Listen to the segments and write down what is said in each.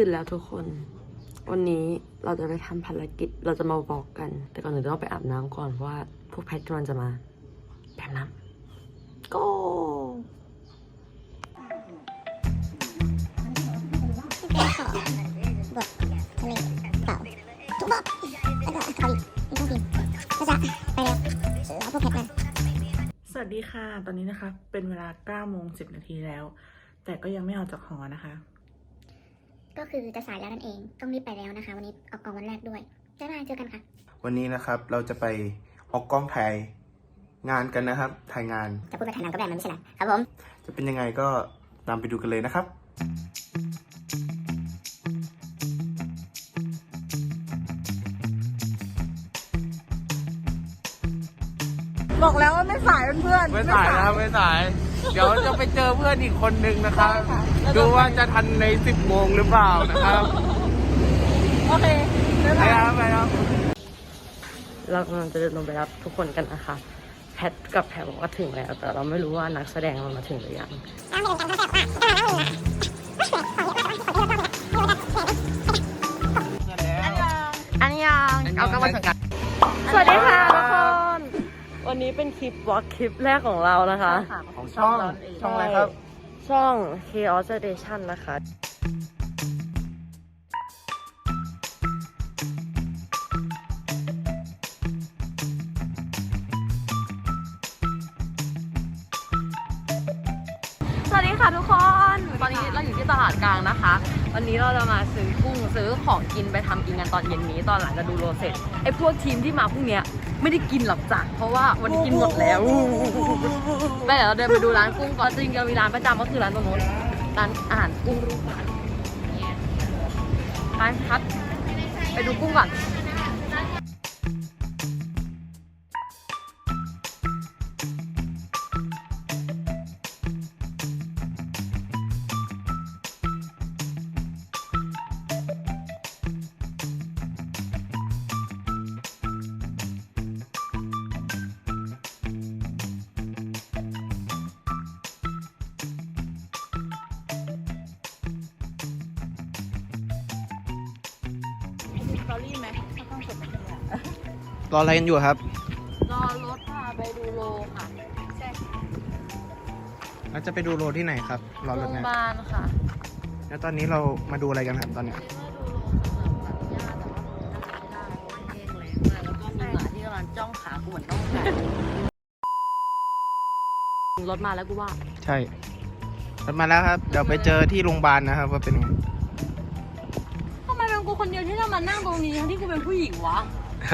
ตื่นแล้วทุกคน วันนี้เราจะไปทำภารกิจ เราจะมาบอกกัน แต่ก่อนอื่นต้องไปอาบน้ำก่อนเพราะว่าพวกแพทกำลังจะมาไปอาบน้ำ go แก้ขอบททะเลเต่าทุกบทแล้วก็เขอีกอีกทุกทีก็จะไปแล้วแล้วพวกแพทมาสวัสดีค่ะ ตอนนี้นะคะ เป็นเวลา9โมง10 นาทีแล้ว แต่ก็ยังไม่ออกจากหอนะคะ ก็คือจะสายแล้วนั่นเอง ต้องรีบไปแล้วนะคะ วันนี้ออกกองวันแรกด้วยบ๊ายบายเจอกันค่ะ วันนี้นะครับเราจะไปออกกล้องถ่ายงานกันนะครับ ถ่ายงาน จะพูดไปทางนั้นก็แบบมันไม่ใช่เหรอครับผม จะเป็นยังไงก็ตามไปดูกันเลยนะครับ บอกแล้วว่าไม่สายเพื่อนไม่สายนะครับไม่สาย เดี๋ยวจะไปเจอเพื่อนอีกคนนึงนะครับดูว่าจะทันใน 10โมงหรือเปล่านะครับโอเคไปครับไปครับ เรากำลังจะเดินลงไปรับทุกคนกันนะคะ แพทกับแพทบอกว่าถึงแล้ว แต่เราไม่รู้ว่านักแสดงมันมาถึงหรือยัง อันยังเอากำลังกันสวัสดีค่ะทุกคน วันนี้เป็นคลิปวอล์กคลิปแรกของเรานะคะ ของช่องช่องอะไรครับ ช่อง Chaos Station นะคะสวัสดีค่ะทุกคน ตอนนี้เราอยู่ที่ตลาดกลางนะคะ วันนี้เราจะมาซื้อกุ้งซื้อของกินไปทำกินกันตอนเย็นนี้ตอนหลังจะดูโรเสร็จไอ้พวกทีมที่มาพรุ่งเนี้ย ไม่ได้กินหรอกจ้ะเพราะว่าวันนี้กินหมดแล้วไปเดี๋ยวเราเดินไปดูร้านกุ้งก่อนจริงๆเรามีร้านประจำก็คือร้านตรงนู้นร้านอาหารกุ้งรูปร้านไปครับ ไปดูกุ้งก่อน รออะไรกันอยู่ครับ รอรถพาไปดูโลค่ะเราจะไปดูโรที่ไหนครับ รอโรรถงพนะยาบาลค่ะแล้วตอนนี้เรามาดูอะไรกันครับตอนเนี้ยแล้วก็มีหมาที่กำลังจ้องขากูเหมือนต้องการรถมาแล้วกูว่า ใช่รถมาแล้วครับ เดี๋ยวไปเจอที่โรงพยาบาลนะครับว่าเป็นไงทำไมเป็น กูคนเดียวที่ต้องมานั่งตรงนี้ทั้งที่กูเป็นผู้หญิงวะ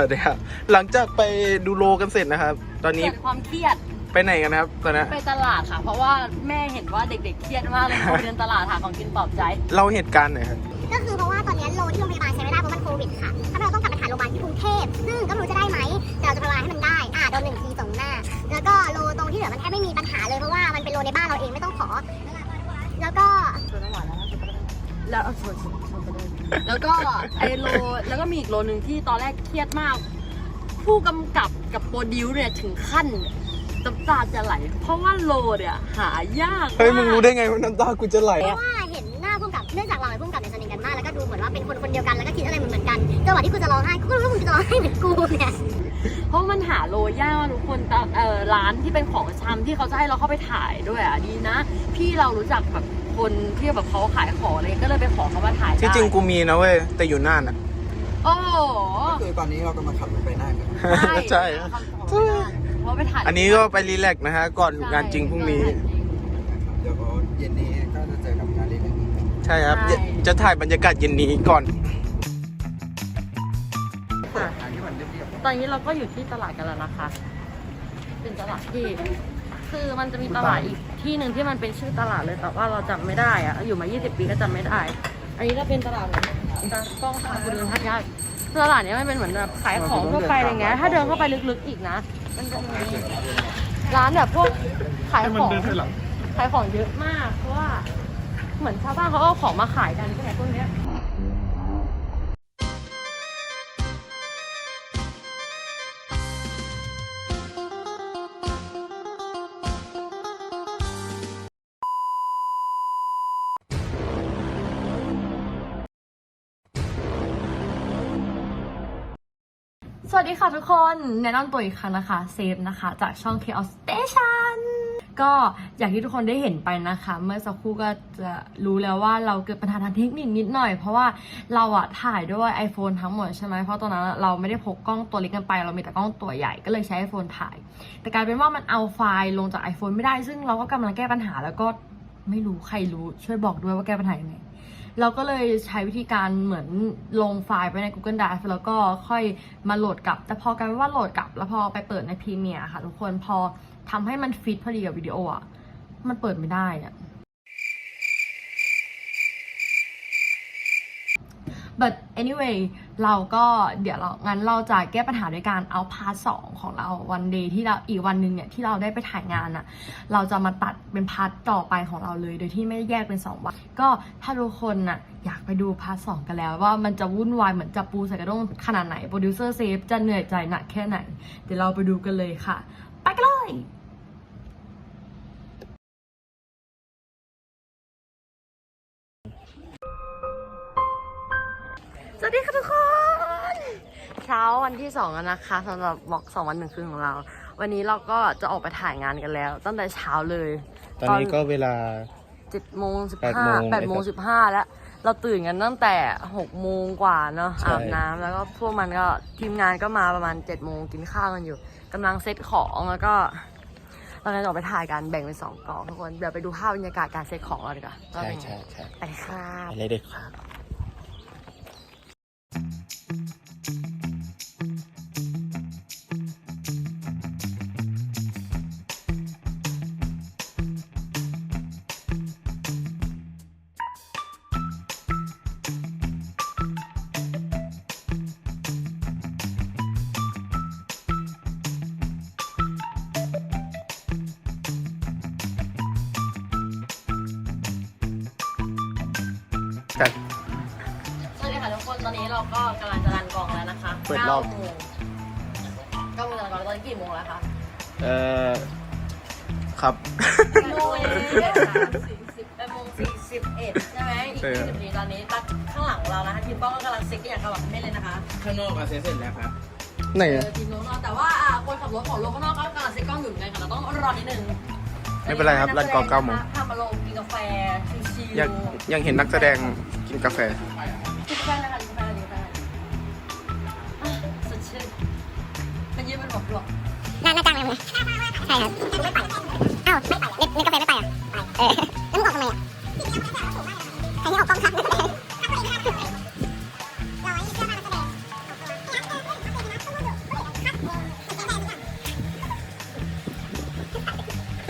เดี๋ยวครับหลังจากไปดูโรกันเสร็จนะครับ ตอนนี้เกิดความเครียดไปไหนกันนะครับตอนนี้ไปตลาดค่ะ เพราะว่าแม่เห็นว่าเด็กๆเครียดมากเลยเขาเดินตลาดหาของกินปลอบใจเล่าเหตุการณ์หน่อยครับก็คือเพราะว่าตอนนี้โลที่โรงพยาบาลใช้ไม่ได้เพราะมันโควิดค่ะถ้าเราต้องกลับไปถ่ายโรงพยาบาลที่กรุงเทพซึ่งก็ไม่รู้จะได้ไหมแต่เราจะพยายามให้มันได้อ่าโดนหนึ่งทีตรงหน้า แล้วก็โลตรงที่เหลือมันแทบไม่มีปัญหาเลยเพราะว่ามันเป็นโลในบ้านเราเองไม่ต้องขอ แล้วก็ แล้วเอาชนชนชนไปเลยแล้วก็ไอโลแล้วก็มีอีกโลหนึ่งที่ตอนแรกเครียดมาก ผู้กำกับกับโปรดิวเนี่ยถึงขั้นน้ำตาจะไหล เพราะว่าโลเนี่ยหายากเฮ้ยมึงรู้มากได้ไงว่าน้ำตากูจะไหลเพราะว่าเห็นหน้าพุ่มกับเนื่องจากเราเป็นพุ่มกับในยสนิทกันมากแล้วก็ดูเหมือนว่าเป็นคนคนเดียวกันแล้วก็คิดอะไรเหมือนๆกันจังหวะที่กูจะร้องไห้กูก็รู้ว่ามึงจะร้องไห้เหมือนกูเนี่ยเพราะมันหาโลยากมากทุกคนแต่เออร้านที่เป็นของชำที่เขาจะให้เราเข้าไปถ่ายด้วยอะดีนะ พี่เรารู้จักแบบ คนที่แบบเขาขายของอะไรก็เลยไปขอเขามาถ่ายที่จริงได้กูมีนะเว้ย แต่อยู่น่านอะ โอ้โหคือตอนนี้เรากำลังขับรถไปหน้ากันใช่เพราะไปถ่ายอันนี้ก็ไปรีแลกซ์นะฮะ ก่อนงานจริงพรุ่งนี้เดี๋ยวเย็นนี้ก็จะเจอกับงานเลี้ยงอีกใช่ครับจะจะถ่ายบรรยากาศเย็นนี้ก่อน ค่ะงานที่มันเรียบตอนนี้เราก็อยู่ที่ตลาดกันแล้วนะคะ เป็นตลาดที่ คือมันจะมีตลาดอีกที่หนึ่งที่มันเป็นชื่อตลาดเลยแต่ว่าเราจำไม่ได้อะอยู่มา 20 ปีก็จำไม่ได้ อันนี้ก็เป็นตลาดเหมือนตากล้องค่ะคุณเดินทักยากตลาดเนี้ยมันเป็นเหมือนแบบขายของทั่วไปอะไรเงี้ยถ้าเดินเข้าไปลึกๆอีกนะ มันจะมีร้านแบบพวกขายของขายของเยอะมากเพราะว่าเหมือนชาวบ้านเขาเอาของมาขายกันใช่ไหมพวกเนี้ย สวัสดีค่ะทุกคนแนะนำตัวอีกครั้งนะคะเซฟนะคะ จากช่อง Chaos Station ก็อย่างที่ทุกคนได้เห็นไปนะคะ เมื่อสักครู่ก็จะรู้แล้วว่าเราเกิดปัญหาทางเทคนิคนิดหน่อย เพราะว่าเราอะถ่ายด้วย iPhone ทั้งหมดใช่ไหมเพราะตอนนั้นเราไม่ได้พกกล้องตัวเล็กกันไป เรามีแต่กล้องตัวใหญ่ก็เลยใช้ iPhone ถ่าย แต่กลายเป็นว่ามันเอาไฟล์ลงจาก iPhone ไม่ได้ ซึ่งเราก็กำลังแก้ปัญหาแล้วก็ไม่รู้ใครรู้ช่วยบอกด้วยว่าแก้ปัญหายังไง เราก็เลยใช้วิธีการเหมือนลงไฟล์ไปใน Google Drive แล้วก็ค่อยมาโหลดกลับ แต่พอกลายเป็นว่าโหลดกลับ แล้วพอไปเปิดในพรีเมียร์ค่ะทุกคนพอทำให้มันฟิตพอดีกับวิดีโออะ มันเปิดไม่ได้อะ but anyway เราก็เดี๋ยวเรางั้นเราจะแก้ปัญหาด้วยการเอาพาร์ทสองของเราวันเดย์ที่เราอีกวันหนึ่งเนี่ยที่เราได้ไปถ่ายงานอะเราจะมาตัดเป็นพาร์ทต่อไปของเราเลย โดยที่ไม่แยกเป็นสองวัน ก็ถ้าทุกคนน่ะอยากไปดูพาร์ทสองกันแล้ว ว่ามันจะวุ่นวายเหมือนจับปูใส่กระด้งขนาดไหนโปรดิวเซอร์เซฟจะเหนื่อยใจหนักแค่ไหน เดี๋ยวเราไปดูกันเลยค่ะ ไปกันเลย เช้าวันที่สองแล้วนะคะสำหรับบล็อกสองวันหนึ่งคืนของเรา วันนี้เราก็จะออกไปถ่ายงานกันแล้ว ตั้งแต่เช้าเลย ตอนนี้ก็เวลาเจ็ดโมงสิบแปดห้าโมงแปดโมงสิบห้าแล้ว เราตื่นกันตั้งแต่หกโมงกว่าเนาะใช่อาบน้ำแล้วก็พวกมันก็ทีมงานก็มาประมาณเจ็ดโมงกินข้าวกันอยู่กำลังเซตของแล้วก็เราจะออกไปถ่ายกันแบ่งเป็นสองกองทุกคนเดี๋ยวไปดูภาพบรรยากาศการเซตของเราดีกว่าว่าใช่เป็นไงใช่ใช่ไปครับอะไรเด็กครับ จัดสวัสดีค่ะทุกคน ตอนนี้เราก็กำลังจะรันกองแล้วนะคะเปิดรอบ 9โมงเก้าโมงจะรันกองแล้วตอนนี้กี่โมงแล้วคะเอ่อ ครับ โมงเองแปดโมงสี่สิบเอ็ดใช่ไหมอีกใช่ยี่ครับสิบนาทีตอนนี้ตักข้างหลังเรานะคะทีมป้องก็กำลังเซ็ตกันอย่างกำลังไม่เลยนะคะข้างนอกอาเซ็นเสร็จแล้วครับ ไหนเออะอทีมโน้นเนอะแต่ว่าอะคนขับรถของลงข้างนอกก็กำลังเซ็ตกล้องอยู่เหมือนกันค่ะเราต้องรอนิดนึง ไม่เป็นไรครับรันกองเก้าโมง พามาลงกินกาแฟชิลๆยังยังเห็นนักแสดงกินกาแฟกินกาแฟนะคะกินกาแฟกินกาแฟอะสดชื่นมันยืดเป็นหัวปลวกน่าน่าจ้างไหมมึงใช่ครับอ้าวไม่ไปเล่นเล่นกาแฟไม่ไปอะเออแล้วมึงออกทำไมอะใครที่ออกกล้องครับ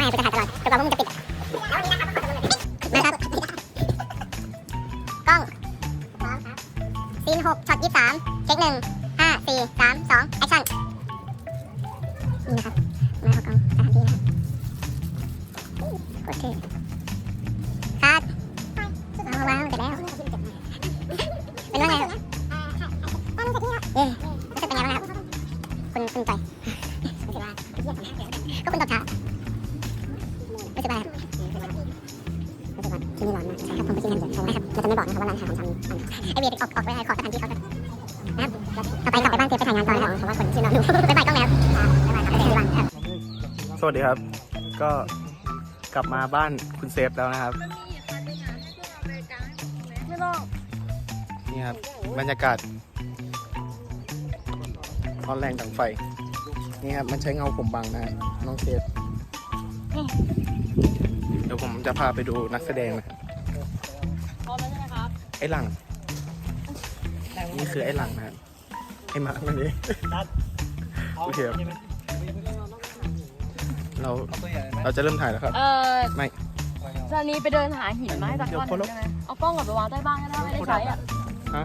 ไม่กูจะถ่ายตลอดจนกว่าพวกมึงจะปิดนะครับกล้องซีนหกช็อตยี่สามเช็คหนึ่งห้าสี่สามสองแอคชั่นนี่นะครับมาเอากล้องสถานที่นะครับกดชื่คัดเอาวางเสร็จแล้วเป็นว่าไงเอ๊ะรู้สึกเป็นไงบ้างครับคุณคุณจอยก็คุณตอบช้า รู้สึกว่าครับรู้สึกว่าที่นี่ร้อนมากใช่ครับผมไปกินแฮมเบอร์เกอร์ใช่ครับเราจะไม่บอกนะครับว่าร้านอาหารทำไอเบียร์ออกออกไปขอสถานที่เขาจะนะครับต่อไปกลับไปบ้านเตรียมไปถ่ายงานต่อนะครับเพราะว่าคนชื่นอนอยู่บ๊ายบายกล้องแล้วบ๊ายบายครับไปเจอที่บ้านครับสวัสดีครับ ก็กลับมาบ้านคุณเซฟแล้วนะครับนี่ครับบรรยากาศร้อนแรงดังไฟ นี่ครับ มันใช้เงาผมบังนะน้องเซฟ ดี๋ยวผมจะพาไปดูนักแสดงนะครับพร้อมแล้วใช่ไหมครับไอ้หลัง นี่คือไอ้หลังนะครับไอ้มาร์คนั่นเองโอเคครับเราเราจะเริ่มถ่ายแล้วครับ เออไม่ตอนนี้ไปเดินหาหินมาให้สักก้อนหเดี๋ยวนึ่งได้ไหมเอากล้องกลับไปวางใต้บ้านก็ได้ไม่ได้ใช้อะฮะ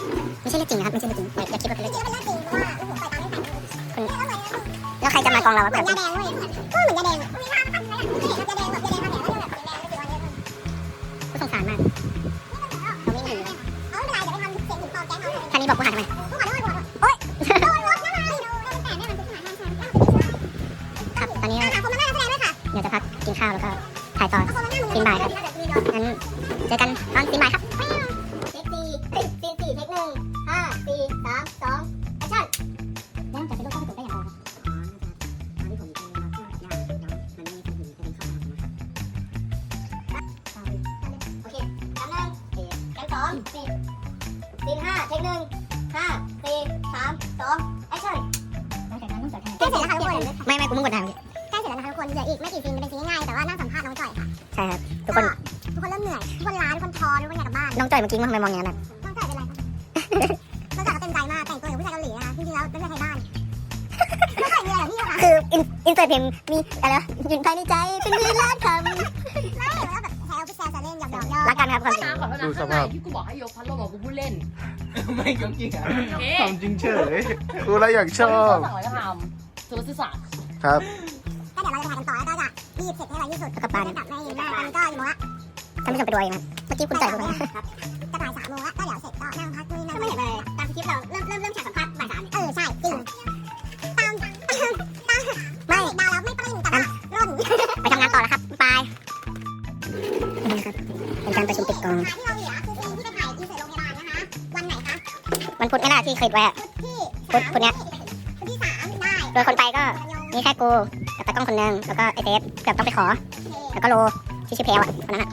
แล้วใคร แกนสองสี่ห้าเทคหนึ่งห้าสี่สามสองแอคชั่นใกล้เสร็จแล้วค่ะทุกคนไม่ไม่กูมึงกดดันใกล้เสร็จแล้วนะคะทุกคนเหลืออีกไม่กี่ซีนเป็นซีนง่ายๆแต่ว่านั่งสัมภาษณ์น้องจ่อยค่ะใช่ครับทุกคนทุกคนเริ่มเหนื่อยทุกคนล้าทุกคนท้อทุกคนอยากกลับบ้านน้องจ่อยเมื่อกี้มันทำไมมองอย่างนั้นน้องจ่อยเป็นไรคะน้องจ่อยเขาเต็มใจมากแต่งตัวอย่างผู้ชายเกาหลีนะคะจริงๆแล้วไม่ใช่ไทยบ้านน้องจ่อยมีอะไรกับพี่คะคืออินอินเสิร์ตเพลงมีอะไรนะยืนภายในใจเป็นมีล้านคำ อกๆรักกันครับความจริง ขอโทษนะดูสข้างในภาพที่กูบอกให้ยกพัดลมบอกกูพูดเล่นไม่ยกจริงอะโอเคทำจริงเฉยกูอะไรอยากชอบสั่งอะไรก็ทำสุรศิษฐ์ครับก็เดี๋ยวเราจะถ่ายกันต่อแล้วก็จะรีบเสร็จให้เร็วที่สุดแล้วก็บ้านกลับไม่ได้ตอนนี้ก็กี่โมงละท่านผู้ชมไปดูเองนะเมื่อกี้คุณจ่ายคุณครับจะบ่ายสามโมงละก็เดี๋ยวเสร็จก็นั่งพักนู่นนั่งไม่เห็นเลยตามคลิปเราเริ่มเริ่มเริ่มฉากสัมภาษณ์บ่ายสามเออใช่ ที่เราเหลือคือซีนที่ไปถ่ายอินเสิร์ตโรงพยาบาลนะคะ วันไหนคะวันพุธนี่แหละที่เคยไว้อะ พุธพุธเนี้ย พุธที่สามได้โดยคนไปก็มีแค่กูกับตากล้องคนหนึงแล้วก็ไอเทสเกือบต้องไปขอแล้วก็โลที่ชื่อเพลอะคนนั้นอะ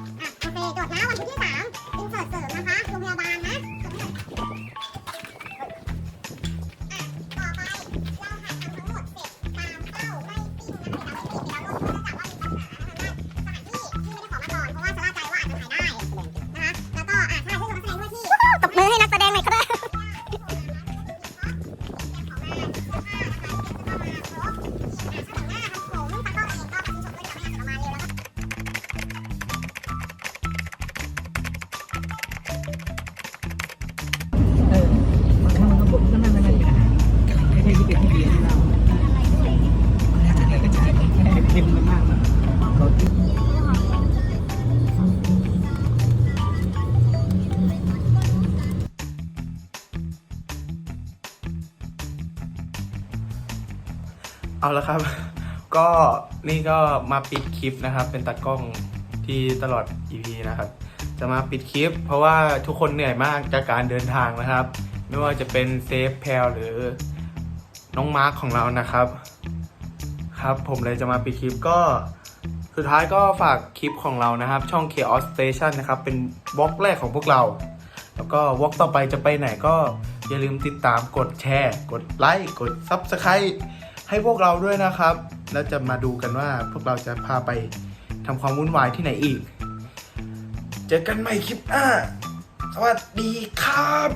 เอาละครับ ก็นี่ก็มาปิดคลิปนะครับ เป็นตากล้องที่ตลอด EP นะครับ จะมาปิดคลิป เพราะว่าทุกคนเหนื่อยมากจากการเดินทางนะครับ ไม่ว่าจะเป็นเซฟแพลหรือน้องมาร์คของเรานะครับ ครับ ผมเลยจะมาปิดคลิปก็สุดท้ายก็ฝากคลิปของเรานะครับ ช่อง Chaos Station นะครับ เป็นวอล์กแรกของพวกเรา แล้วก็วอล์กต่อไปจะไปไหนก็อย่าลืมติดตามกดแชร์ กดไลค์ กด Subscribe ให้พวกเราด้วยนะครับ แล้วจะมาดูกันว่าพวกเราจะพาไปทำความวุ่นวายที่ไหนอีก เจอกันใหม่คลิปหน้า สวัสดีครับ